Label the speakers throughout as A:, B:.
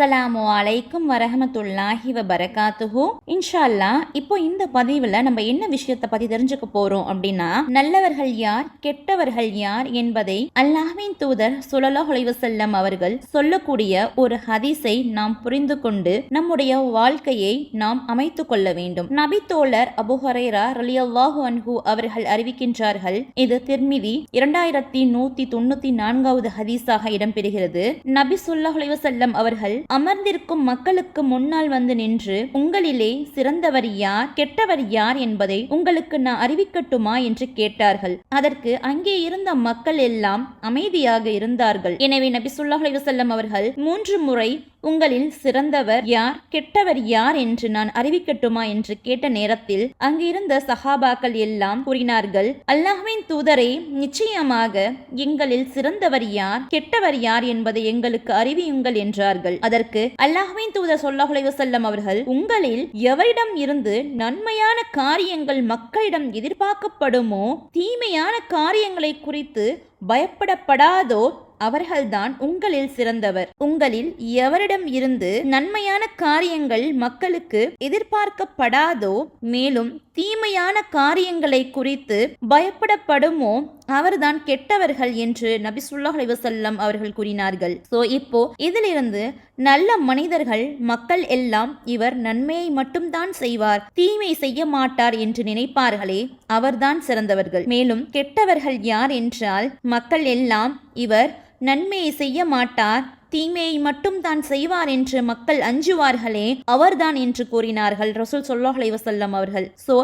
A: அஸ்ஸலாமு அலைக்கும் வரஹமத்துல்லாஹி பரகாத்துஹு இன்ஷா இப்போ இந்த பதிவுல நம்ம என்ன விஷயத்தை பத்தி தெரிஞ்சுக்க போறோம் அப்படின்னா நல்லவர்கள் யார் கெட்டவர்கள் யார் என்பதை அல்லாஹ்வின் தூதர் ஸல்லல்லாஹு செல்லம் அவர்கள் சொல்லக்கூடிய ஒரு ஹதீஸை நாம் புரிந்து கொண்டு நம்முடைய வாழ்க்கையை நாம் அமைத்துக் கொள்ள வேண்டும். நபி தோழர் அபு ஹுரைரா ரலியல்லாஹு அன்ஹு அவர்கள் அறிவிக்கின்றார்கள் இது திர்மிதி இரண்டாயிரத்தி நூத்தி தொண்ணூத்தி நான்காவது ஹதீஸாக இடம்பெறுகிறது. நபி சுல்லா செல்லம் அவர்கள் அமர்ந்திருக்கும் மக்களுக்கு முன்னால் வந்து நின்று உங்களிலே சிறந்தவர் யார் கெட்டவர் யார் என்பதை உங்களுக்கு நான் அறிவிக்கட்டுமா? என்று கேட்டார்கள். அதற்கு அங்கே இருந்த மக்கள் எல்லாம் அமைதியாக இருந்தார்கள். எனவே நபி ஸல்லல்லாஹு அலைஹி அவர்கள் மூன்று முறை உங்களில் சிறந்தவர் யார் கெட்டவர் யார் என்று நான் அறிவிக்கட்டுமா என்று கேட்ட நேரத்தில் அங்கிருந்த சஹாபாக்கள் எல்லாம் கூறினார்கள் அல்லாஹ்வின் தூதரே நிச்சயமாக எங்களில் சிறந்தவர் யார் கெட்டவர் யார் என்பதை எங்களுக்கு அறிவியுங்கள் என்றார்கள். அதற்கு அல்லாஹ்வின் தூதர் ஸல்லல்லாஹு செல்லம் அவர்கள் உங்களில் எவரிடம் இருந்து நன்மையான காரியங்கள் மக்களிடம் எதிர்பார்க்கப்படுமோ தீமையான காரியங்களை குறித்து பயப்படப்படாதோ அவர்கள்தான் உங்களில் சிறந்தவர். உங்களில் எவரிடம் இருந்து நன்மையான காரியங்கள் மக்களுக்கு எதிர்பார்க்கப்படாதோ மேலும் தீமையான காரியங்களை குறித்து பயப்படப்படுமோ அவர்தான் கெட்டவர்கள் என்று நபி ஸல்லல்லாஹு அவர்கள் கூறினார்கள். சோ இப்போ இதிலிருந்து நல்ல மனிதர்கள் மக்கள் எல்லாம் இவர் நன்மையை மட்டும்தான் செய்வார் தீமை செய்ய மாட்டார் என்று நினைப்பார்களே அவர்தான் சிறந்தவர்கள். மேலும் கெட்டவர்கள் யார் என்றால் மக்கள் எல்லாம் இவர் நன்மையை செய்ய மாட்டார் தீமையை மட்டும் தான் செய்வார் என்று மக்கள் அஞ்சுவார்களே அவர்தான் என்று கூறினார்கள் ரசூல் சொல்லாஹலை வசல்லம் அவர்கள். ஸோ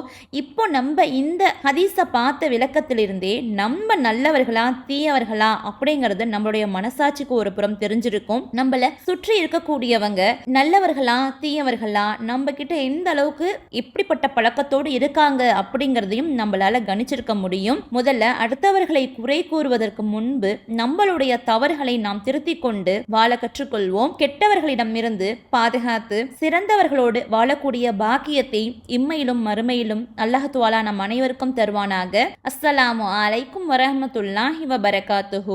A: இப்போ நம்ம இந்த ஹதீஸை பார்த்த விளக்கத்திலிருந்தே நம்ம நல்லவர்களா தீயவர்களா அப்படிங்கிறது நம்மளுடைய மனசாட்சிக்கு ஒரு புறம் தெரிஞ்சிருக்கும். நம்மள சுற்றி இருக்கக்கூடியவங்க நல்லவர்களா தீயவர்களா நம்ம கிட்ட எந்த அளவுக்கு எப்படிப்பட்ட பழக்கத்தோடு இருக்காங்க அப்படிங்கிறதையும் நம்மளால கணிச்சிருக்க முடியும். முதல்ல அடுத்தவர்களை குறை கூறுவதற்கு முன்பு நம்மளுடைய தவறுகளை நாம் திருத்திக் கொண்டு வாழ கற்றுக்கொள்வோம். கெட்டவர்களிடமிருந்து பாதுகாத்து சிறந்தவர்களோடு வாழக்கூடிய பாக்கியத்தை இம்மையிலும் மறுமையிலும் அல்லாஹ் நம் அனைவருக்கும் தருவானாக. அஸ்ஸலாமு அலைக்கும் வரஹமத்துல்லாஹி வபரகாத்துஹு.